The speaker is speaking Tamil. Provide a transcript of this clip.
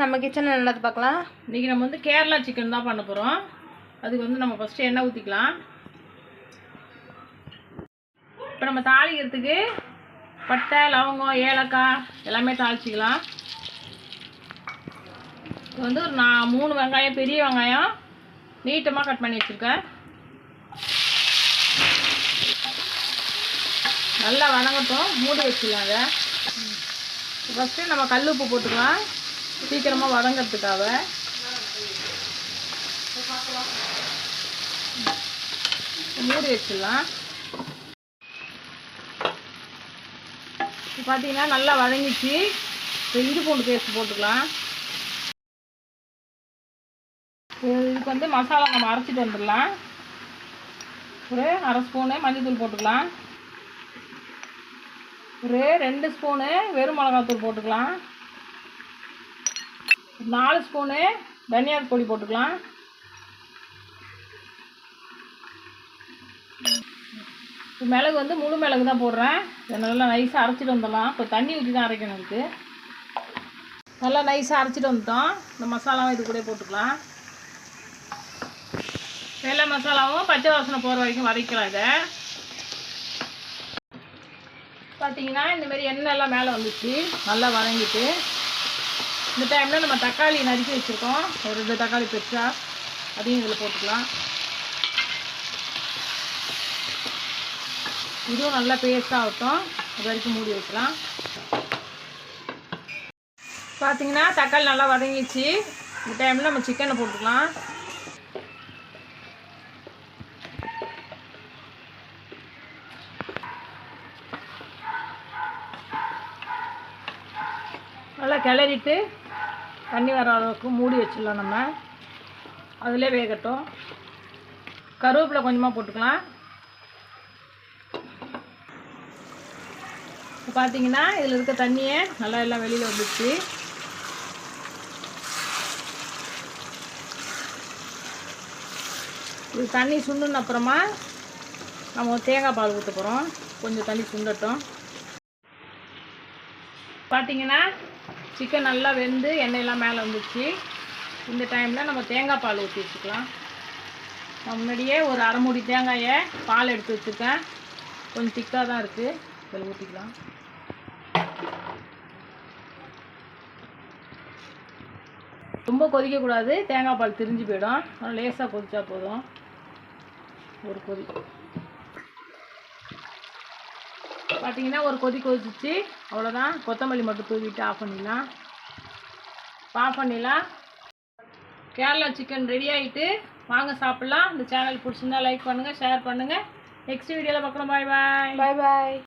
நம்ம கிச்சனில் என்னது பார்க்கலாம்? இன்றைக்கி நம்ம வந்து கேரளா சிக்கன் தான் பண்ண போகிறோம் அதுக்கு வந்து நம்ம ஃபஸ்ட்டு எண்ணெய் ஊற்றிக்கலாம் இப்போ நம்ம தாளிக்கிறதுக்கு பட்டை லவங்கம் ஏலக்காய் எல்லாமே தாளிச்சிக்கலாம். இது வந்து ஒரு நான் மூணு வெங்காயம் பெரிய வெங்காயம் நீட்டமாக கட் பண்ணி வச்சுருக்கேன். நல்லா வதங்கட்டும் மூடி அதை ஃபஸ்ட்டு நம்ம கல் உப்பு போட்டுக்கலாம். சீக்கிரமாக வதங்கிறதுக்காக. மூடி வச்சிடலாம். இப்போ பார்த்தீங்கன்னா நல்லா வதங்கிச்சு. இப்போ இஞ்சி பூண்டு பேஸ்ட் போட்டுக்கலாம். இதுக்கு வந்து மசாலா நம்ம அரைச்சிட்டு வந்துடலாம். ஒரு அரை ஸ்பூனு மஞ்சள்தூள் போட்டுக்கலாம். ஒரு ரெண்டு ஸ்பூனு வெறும் மிளகாத்தூள் போட்டுக்கலாம். நாலு ஸ்பூனு தனியார் பொடி போட்டுக்கலாம். இப்போ மிளகு வந்து முழு மிளகு தான் போடுறேன். இதை நல்லா நைஸாக அரைச்சிட்டு வந்துடலாம். இப்போ தண்ணி ஊற்றி தான் அரைக்கணும் எனக்கு நல்லா நைஸாக அரைச்சிட்டு வந்துட்டோம். இந்த மசாலாவும் இது கூட போட்டுக்கலாம். எல்லா மசாலாவும் பச்சை வாசனை போகிற வரைக்கும் வதக்கலாம் இதை. பார்த்தீங்கன்னா இந்தமாரி எண்ணெய் எல்லாம் மேலே வந்துச்சு நல்லா வதங்கிட்டு இந்த டைமில் நம்ம தக்காளி நறுக்கி வச்சுருக்கோம். ஒரு ரெண்டு தக்காளி பெருசாக அதையும் இதில் போட்டுக்கலாம். இதுவும் நல்லா பேஸ்ட்டாக ஆகட்டும். அது வரைக்கும் மூடி வைக்கலாம் பார்த்தீங்கன்னா தக்காளி நல்லா வதங்கிச்சு இந்த டைமில் நம்ம சிக்கனை போட்டுக்கலாம். நல்லா கிளறிட்டு தண்ணி வர அளவுக்கு மூடி வச்சிடலாம் நம்ம. அதிலே வேகட்டும். கருவேப்பிலை கொஞ்சமாக போட்டுக்கலாம். இப்போ பார்த்தீங்கன்னா இதில் இருக்க தண்ணியே நல்லா எல்லாம் வெளியில் வந்துடுச்சு இது தண்ணி சுண்டுன அப்புறமா நம்ம தேங்காய் பால் ஊற்ற போகிறோம் கொஞ்சம் தண்ணி சுண்டட்டும். பார்த்தீங்கன்னா சிக்கன் நல்லா வெந்து எண்ணெயெல்லாம் மேலே வந்துச்சு. இந்த டைமில் நம்ம தேங்காய் பால் ஊற்றி வச்சுக்கலாம். நான் முன்னாடியே ஒரு அரை மூடி தேங்காயை பால் எடுத்து வச்சுருக்கேன். கொஞ்சம் திக்காக தான் இருக்குது இதில் ஊற்றிக்கலாம் ரொம்ப கொதிக்கக்கூடாது தேங்காய் பால் திரிஞ்சு போயிடும். லேசாக கொதிச்சா போதும். ஒரு கொதி. பார்த்தீங்கன்னா ஒரு கொதி கொதிச்சு அவ்வளோதான் கொத்தமல்லி மட்டும் தூவிட்டு ஆஃப் பண்ணிடலாம். ஆஃப் பண்ணிடலாம். கேரளா சிக்கன் ரெடி ஆகிட்டு வாங்க சாப்பிட்லாம். இந்த சேனல் பிடிச்சிருந்தா லைக் பண்ணுங்கள் ஷேர் பண்ணுங்கள் நெக்ஸ்ட் வீடியோவில் பார்க்கலாம். பாய் பாய் பாய் பாய்